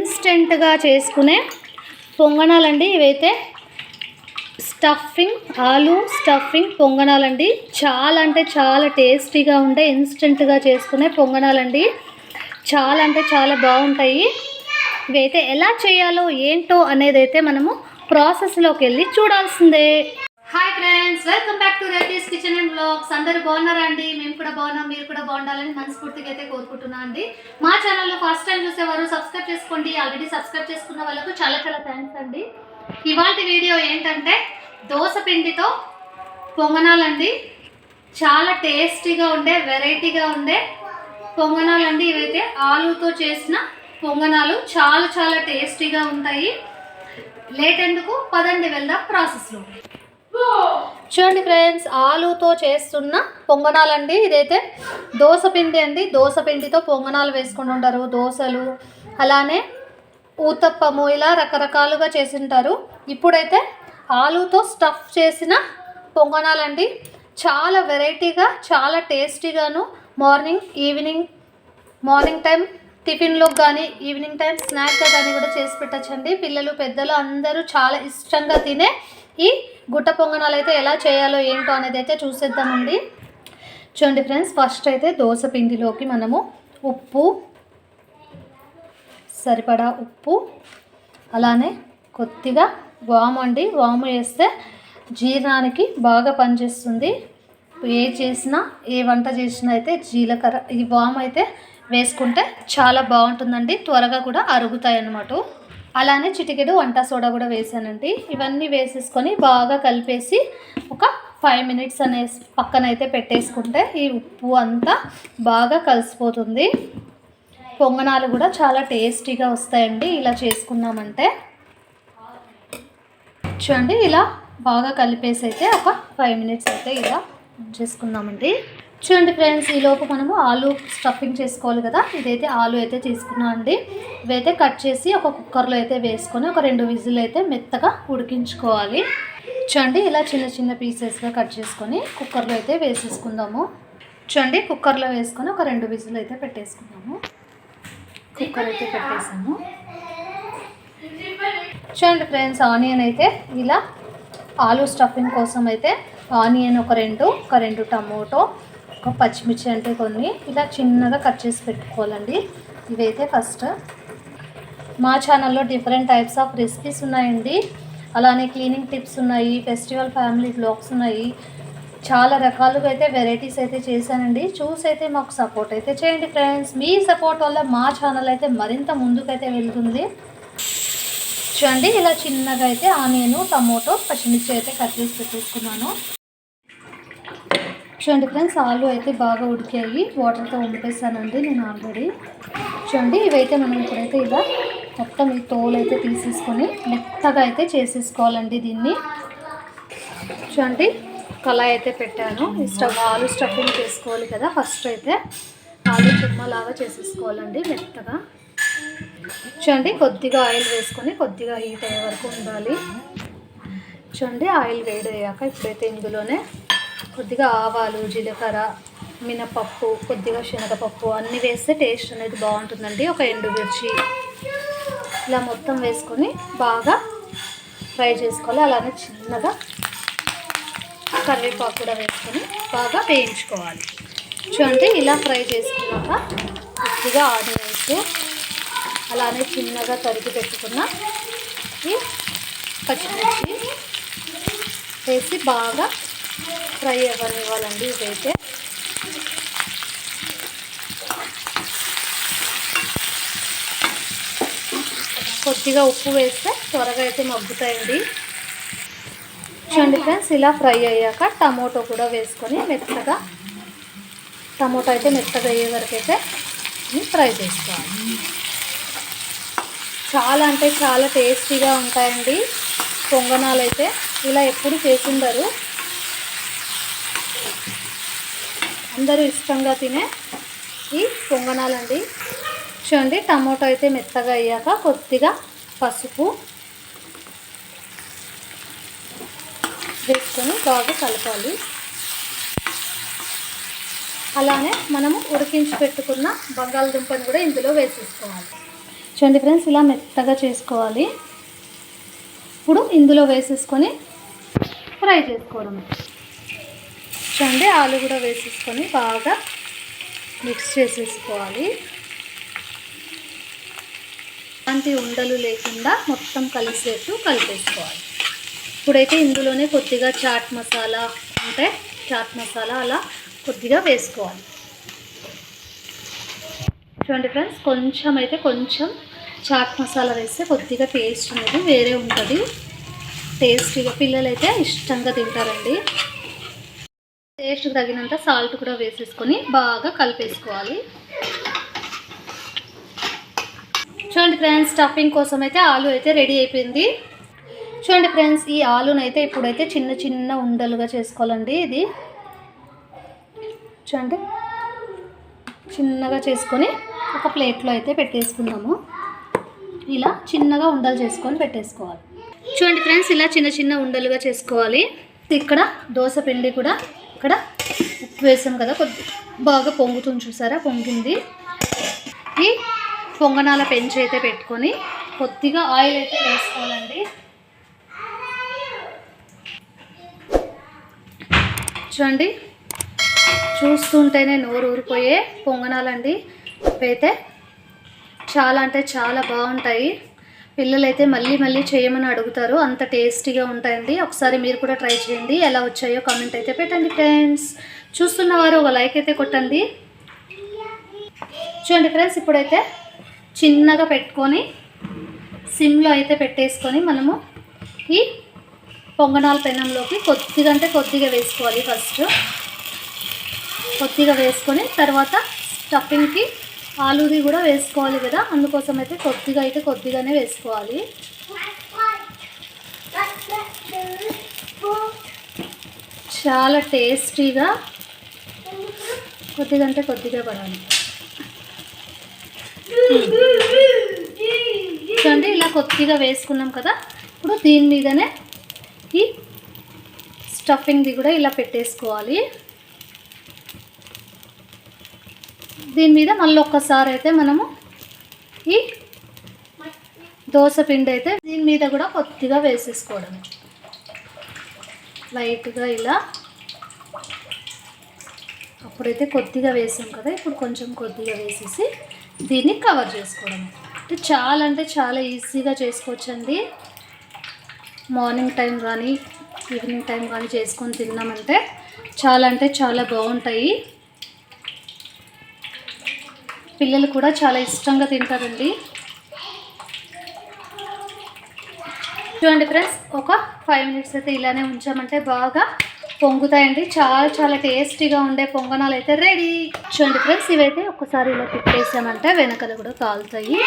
ఇన్స్టెంట్గా చేసుకునే పొంగనాలండి. ఇవైతే స్టఫింగ్ ఆలు స్టఫింగ్ పొంగనాలండి. చాలా అంటే చాలా టేస్టీగా ఉండే ఇన్స్టెంట్గా చేసుకునే పొంగనాలండి. చాలా అంటే చాలా బాగుంటాయి. ఇవైతే ఎలా చేయాలో ఏంటో అనేది అయితే మనము ప్రాసెస్లోకి వెళ్ళి చూడాల్సిందే. Hi friends welcome back to రైటీస్ kitchen and blogs అందరూ బాగున్నారా అండి? మేము కూడా బాగున్నాం మీరు కూడా బాగుండాలని మనస్ఫూర్తిగా అయితే కోరుకుంటున్నాం అండి. మా ఛానల్లో ఫస్ట్ టైం చూసేవారు సబ్స్క్రైబ్ చేసుకోండి. ఆల్రెడీ సబ్స్క్రైబ్ చేసుకున్న వాళ్ళకు చాలా చాలా థ్యాంక్స్ అండి. ఇవాళ వీడియో ఏంటంటే దోస పిండితో పొంగనాలండి. చాలా టేస్టీగా ఉండే వెరైటీగా ఉండే పొంగనాలండి. ఇవైతే ఆలుతో చేసిన పొంగనాలు చాలా చాలా టేస్టీగా ఉంటాయి. లేట్ ఎందుకు? పదండి వెళ్దాం ప్రాసెస్లో చూడండి ఫ్రెండ్స్ ఆలుతో చేస్తున్న పొంగనాలండి. ఇదైతే దోస పిండి అండి. దోశ పిండితో పొంగనాలు వేసుకుని ఉంటారు. దోశలు అలానే ఊతప్పము ఇలా రకరకాలుగా చేసింటారు. ఇప్పుడైతే ఆలుతో స్టఫ్ చేసిన పొంగనాలండి. చాలా వెరైటీగా చాలా టేస్టీగాను మార్నింగ్ ఈవినింగ్ మార్నింగ్ టైం టిఫిన్లోకి కానీ ఈవినింగ్ టైం స్నాక్గా కానీ కూడా చేసి పెట్టచ్చండి. పిల్లలు పెద్దలు అందరూ చాలా ఇష్టంగా తినే ఈ గుట్ట పొంగనాలు అయితే ఎలా చేయాలో ఏంటో అనేది అయితే చూసేద్దామండి. చూడండి ఫ్రెండ్స్ ఫస్ట్ అయితే దోశ పిండిలోకి మనము ఉప్పు సరిపడా ఉప్పు అలానే కొద్దిగా వాము అండి. వాము వేస్తే జీర్ణానికి బాగా పనిచేస్తుంది. ఏ చేసినా ఏ వంట చేసినా అయితే జీలకర్ర ఈ వాము అయితే వేసుకుంటే చాలా బాగుంటుందండి. త్వరగా కూడా అరుగుతాయి అన్నమాట అలానే చిటికెడు వంట సోడా కూడా వేసానండి. ఇవన్నీ వేసేసుకొని బాగా కలిపేసి ఒక ఫైవ్ మినిట్స్ అనే పక్కన అయితే పెట్టేసుకుంటే ఈ ఉప్పు అంతా బాగా కలిసిపోతుంది. పొంగనాలు కూడా చాలా టేస్టీగా వస్తాయండి ఇలా చేసుకున్నామంటే. చూడండి ఇలా బాగా కలిపేసి అయితే ఒక ఫైవ్ మినిట్స్ అయితే ఇలా చేసుకుందామండి చూడండి ఫ్రెండ్స్ ఈలోపు మనము ఆలు స్టఫింగ్ చేసుకోవాలి కదా. ఇదైతే ఆలు అయితే తీసుకున్నాం అండి. ఇవైతే కట్ చేసి ఒక కుక్కర్లో అయితే వేసుకొని ఒక రెండు విజిల్ అయితే మెత్తగా ఉడికించుకోవాలి. చూడండి ఇలా చిన్న చిన్న పీసెస్గా కట్ చేసుకొని కుక్కర్లో అయితే వేసేసుకుందాము. చూడండి కుక్కర్లో వేసుకొని ఒక రెండు విజిల్ అయితే పెట్టేసుకుందాము. కుక్కర్ అయితే పెట్టేసాము. చూడండి ఫ్రెండ్స్ ఆనియన్ అయితే ఇలా ఆలు స్టఫింగ్ కోసం అయితే ఆనియన్ ఒక రెండు ఒక రెండు టమోటో ఒక పచ్చిమిర్చి అంటే కొన్ని. ఇలా చిన్నగా కట్ చేసి పెట్టుకోవాలండి. ఇవైతే ఫస్ట్. మా ఛానల్లో డిఫరెంట్ టైప్స్ ఆఫ్ రెసిపీస్ ఉన్నాయండి. అలానే క్లీనింగ్ టిప్స్ ఉన్నాయి ఫెస్టివల్ ఫ్యామిలీ బ్లాగ్స్ ఉన్నాయి. చాలా రకాలుగా అయితే వెరైటీస్ అయితే చేశానండి. చూసి అయితే మాకు సపోర్ట్ అయితే చేయండి ఫ్రెండ్స్. మీ సపోర్ట్ వల్ల మా ఛానల్ అయితే మరింత ముందుకైతే వెళ్తుంది. చూడండి ఇలా చిన్నగా అయితే ఆనియన్ టమోటో పచ్చిమిర్చి అయితే కట్ చేసి పెట్టేసుకున్నాను. చూడండి ఫ్రెండ్స్ ఆలు అయితే బాగా ఉడికాయి. వాటర్తో ఉండిపేసానండి నేను ఆల్రెడీ. చూడండి ఇవైతే మనం ఇప్పుడైతే ఇలా మొత్తం ఈ తోలు అయితే తీసేసుకొని మెత్తగా అయితే చేసేసుకోవాలండి దీన్ని. చూడండి కళాయి అయితే పెట్టాను. ఈ స్టవ్ ఆలు స్టఫింగ్ చేసుకోవాలి కదా ఫస్ట్ అయితే ఆలు చుమ్మా లాగా చేసేసుకోవాలండి మెత్తగా. చూడండి కొద్దిగా ఆయిల్ వేసుకొని కొద్దిగా హీట్ అయ్యే వరకు ఉండాలి. చూడండి ఆయిల్ వేడి అయ్యాక ఇప్పుడైతే ఇందులోనే కొద్దిగా ఆవాలు జీలకర్ర మినపప్పు కొద్దిగా శనగపప్పు అన్నీ వేస్తే టేస్ట్ అనేది బాగుంటుందండి. ఒక ఎండుమిర్చి ఇలా మొత్తం వేసుకొని బాగా ఫ్రై చేసుకోవాలి. అలానే చిన్నగా కరివేపాకు కూడా వేసుకొని బాగా వేయించుకోవాలి. చూడండి ఇలా ఫ్రై చేసుకున్నాక కొద్దిగా ఆనియన్స్ అలానే చిన్నగా తరిగి పెట్టుకున్న ఈ పచ్చిమిర్చి వేసి బాగా ఫ్రై అవ్వనివ్వాలండి ఇదైతే. కొద్దిగా ఉప్పు వేస్తే త్వరగా అయితే మగ్గుతాయండి. చూడండి ఫ్రెండ్స్ ఇలా ఫ్రై అయ్యాక టమోటో కూడా వేసుకొని మెత్తగా టమోటో అయితే మెత్తగా అయ్యే వరకు అయితే ఫ్రై చేసుకోవాలి. చాలా అంటే చాలా టేస్టీగా ఉంటాయండి పొంగనాలు అయితే. ఇలా ఎప్పుడు చేసిండరు. అందరూ ఇష్టంగా తినే ఈ పొంగనాలండి. చూడండి టమోటో అయితే మెత్తగా అయ్యాక కొద్దిగా పసుపు వేసుకొని బాగా కలపాలి. అలానే మనము ఉడికించి పెట్టుకున్న బంగాళదుంపని కూడా ఇందులో వేసేసుకోవాలి. చూడండి ఫ్రెండ్స్ ఇలా మెత్తగా చేసుకోవాలి. ఇప్పుడు ఇందులో వేసేసుకొని ఫ్రై చేసుకోవడం చూడండి ఆలు కూడా వేసేసుకొని బాగా మిక్స్ చేసేసుకోవాలి. అలాంటి ఉండలు లేకుండా మొత్తం కలిసేట్టు కలిపేసుకోవాలి. ఇప్పుడైతే ఇందులోనే కొద్దిగా చాట్ మసాలా అంటే చాట్ మసాలా అలా కొద్దిగా వేసుకోవాలి. చూడండి ఫ్రెండ్స్ కొంచెం అయితే కొంచెం చాట్ మసాలా వేస్తే కొద్దిగా టేస్ట్ అనేది వేరే ఉంటుంది. టేస్టీగా పిల్లలు అయితే ఇష్టంగా తింటారండి. టేస్ట్కి తగినంత సాల్ట్ కూడా వేసేసుకొని బాగా కలిపేసుకోవాలి. చూడండి ఫ్రెండ్స్ స్టఫింగ్ కోసం అయితే ఆలు అయితే రెడీ అయిపోయింది. చూడండి ఫ్రెండ్స్ ఈ ఆలును అయితే ఇప్పుడైతే చిన్న చిన్న ఉండలుగా చేసుకోవాలండి ఇది. చూడండి చిన్నగా చేసుకొని ఒక ప్లేట్లో అయితే పెట్టేసుకుందాము. ఇలా చిన్నగా ఉండలు చేసుకొని పెట్టేసుకోవాలి. చూడండి ఫ్రెండ్స్ ఇలా చిన్న చిన్న ఉండలుగా చేసుకోవాలి. ఇక్కడ దోశ పిండి కూడా ఇక్కడ ఉప్పు వేసాం కదా కొద్ది బాగా పొంగుతుంది చూసారా? పొంగింది. ఈ పొంగనాల పెంచి అయితే పెట్టుకొని కొద్దిగా ఆయిల్ అయితే వేసుకోవాలండి. చూడండి చూస్తుంటేనే నోరు ఊరిపోయే పొంగనాలండి. ఇవైతే చాలా అంటే చాలా బాగుంటాయి. పిల్లలైతే మళ్ళీ మళ్ళీ చేయమని అడుగుతారు. అంత టేస్టీగా ఉంటాయండి. ఒకసారి మీరు కూడా ట్రై చేయండి. ఎలా వచ్చాయో కామెంట్ అయితే పెట్టండి ఫ్రెండ్స్. చూస్తున్న వారు ఒక లైక్ అయితే కొట్టండి. చూడండి ఫ్రెండ్స్ ఇప్పుడైతే చిన్నగా పెట్టుకొని సిమ్లో అయితే పెట్టేసుకొని మనము ఈ పొంగనాల పెనంలోకి కొద్దిగా అంటే కొద్దిగా వేసుకోవాలి ఫస్ట్. కొద్దిగా వేసుకొని తర్వాత స్టఫింగ్కి ఆలూది కూడా వేసుకోవాలి కదా. అందుకోసం అయితే కొద్దిగా అయితే కొద్దిగానే వేసుకోవాలి. చాలా టేస్టీగా కొద్దిగా అంటే కొద్దిగా పడాలి. చూడండి ఇలా కొద్దిగా వేసుకున్నాం కదా. ఇప్పుడు దీని మీదనే ఈ స్టఫింగ్ది కూడా ఇలా పెట్టేసుకోవాలి. దీని మీద మళ్ళీ ఒక్కసారి అయితే మనము ఈ దోశ పిండి అయితే దీని మీద కూడా కొద్దిగా వేసేసుకోవడం లైట్గా ఇలా అప్పుడైతే కొద్దిగా వేసాం కదా ఇప్పుడు కొంచెం కొద్దిగా వేసేసి దీన్ని కవర్ చేసుకోవడం అంటే చాలా అంటే చాలా ఈజీగా చేసుకోవచ్చండి. మార్నింగ్ టైం కానీ ఈవినింగ్ టైం కానీ చేసుకొని తిన్నామంటే చాలా అంటే చాలా బాగుంటాయి. పిల్లలు కూడా చాలా ఇష్టంగా తింటారండి. చూడండి ఫ్రెండ్స్ ఒక ఫైవ్ మినిట్స్ అయితే ఇలానే ఉంచామంటే బాగా పొంగుతాయండి. చాలా చాలా టేస్టీగా ఉండే పొంగనాలు అయితే రెడీ. చూడండి ఫ్రెండ్స్ ఇవైతే ఒకసారి ఇలా తిప్పేసామంటే వెనకలు కూడా కాలుతాయి.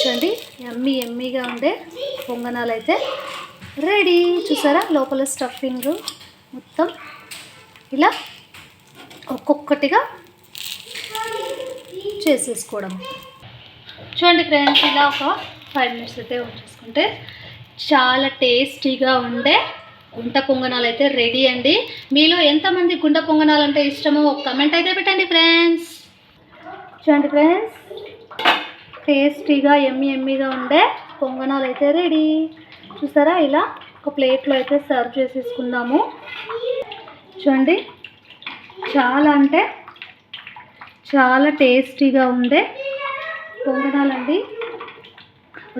చూడండి ఎమ్మి ఎమ్మిగా ఉండే పొంగనాలు అయితే రెడీ. చూసారా లోపల స్టఫింగ్ మొత్తం ఇలా ఒక్కొక్కటిగా చేసేసుకోవడం. చూడండి ఫ్రెండ్స్ ఇలా ఒక ఫైవ్ మినిట్స్ అయితే ఉంచేసుకుంటే చాలా టేస్టీగా ఉండే గుంట పొంగనాలు అయితే రెడీ అండి. మీలో ఎంతమంది గుంట పొంగనాలు అంటే ఇష్టమో ఒక కమెంట్ అయితే పెట్టండి ఫ్రెండ్స్. చూడండి ఫ్రెండ్స్ టేస్టీగా ఎమ్మి ఎమ్మిగా ఉండే పొంగనాలు అయితే రెడీ. చూసారా? ఇలా ఒక ప్లేట్లో అయితే సర్వ్ చేసేసుకుందాము. చూడండి చాలా అంటే చాలా టేస్టీగా ఉండే పొంగనాలండి.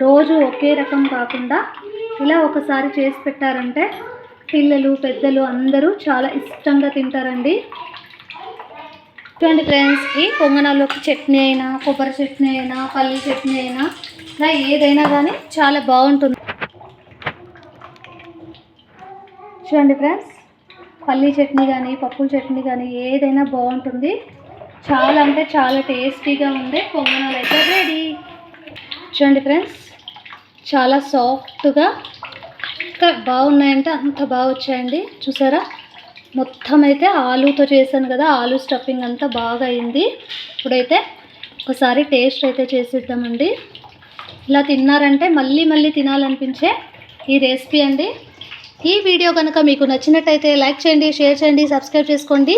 రోజు ఒకే రకం కాకుండా ఇలా ఒకసారి చేసి పెట్టారంటే పిల్లలు పెద్దలు అందరూ చాలా ఇష్టంగా తింటారండి. చూడండి ఫ్రెండ్స్ ఈ పొంగనాల్లోకి చట్నీ అయినా కొబ్బరి చట్నీ అయినా పల్లి చట్నీ అయినా ఇలా ఏదైనా కానీ చాలా బాగుంటుంది. చూడండి ఫ్రెండ్స్ పల్లీ చట్నీ కానీ పప్పుల చట్నీ కానీ ఏదైనా బాగుంటుంది. చాలా అంటే చాలా టేస్టీగా ఉండే పొంగనాలు అయితే రెడీ చూడండి ఫ్రెండ్స్ చాలా సాఫ్ట్గా బాగున్నాయంటే అంత బాగా వచ్చాయండి చూసారా? మొత్తం అయితే ఆలూతో చేశాను కదా ఆలూ స్టఫింగ్ అంతా బాగా అయింది ఇప్పుడైతే ఒకసారి టేస్ట్ అయితే చేసిద్దామండి. ఇలా తిన్నారంటే మళ్ళీ మళ్ళీ తినాలనిపించే ఈ రెసిపీ అండి. ఈ వీడియో కనుక మీకు నచ్చినట్టయితే లైక్ చేయండి షేర్ చేయండి సబ్స్క్రైబ్ చేసుకోండి.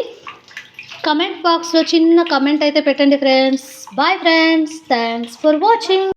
కమెంట్ బాక్స్లో చిన్న కమెంట్ అయితే పెట్టండి friends bye friends thanks for watching